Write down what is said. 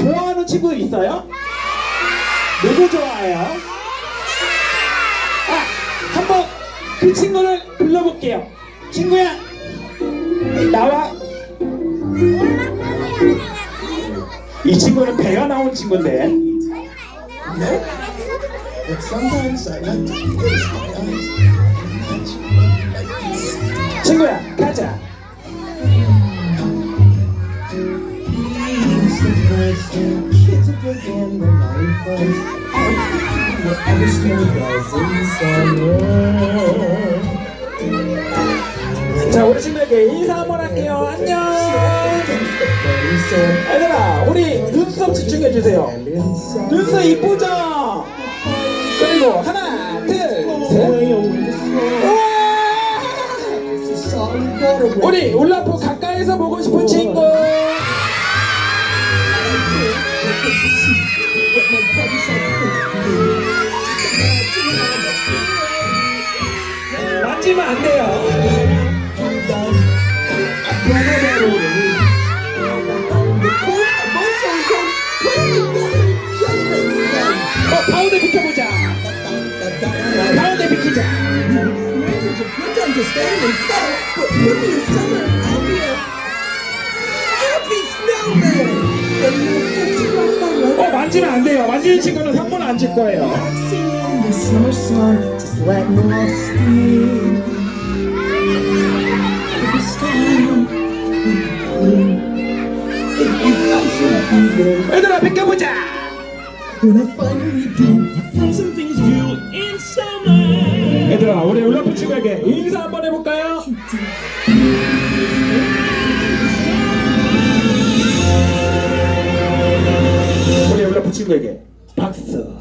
좋아하는 친구 있어요? 누구 좋아해요? 아, 한번 그 친구를 불러볼게요. 친구야, 나와. 이 친구는 배가 나온 친구인데. This. 친구야, 가자. 자, 우리 친구에게 인사 한번 할게요. 안녕. 얘들아, 우리 눈썹 집중해 주세요. and inside 눈썹 이쁘죠? 그리고 하나, 둘, 셋. away over the snow 우와! It's a solid water with 우리 울라프 가까이서 보고 싶은 친구. 만지면 안 돼요. 어, 가운데 비켜보자. 가운데 비키자. 만지면 안 돼요. 만지는 친구는 상품 안줄 거예요. 얘들아, 비켜보자. 얘들아, 우리 울라프 친구에게 인사 한번 해볼까요? 우리 울라프 친구에게 박수.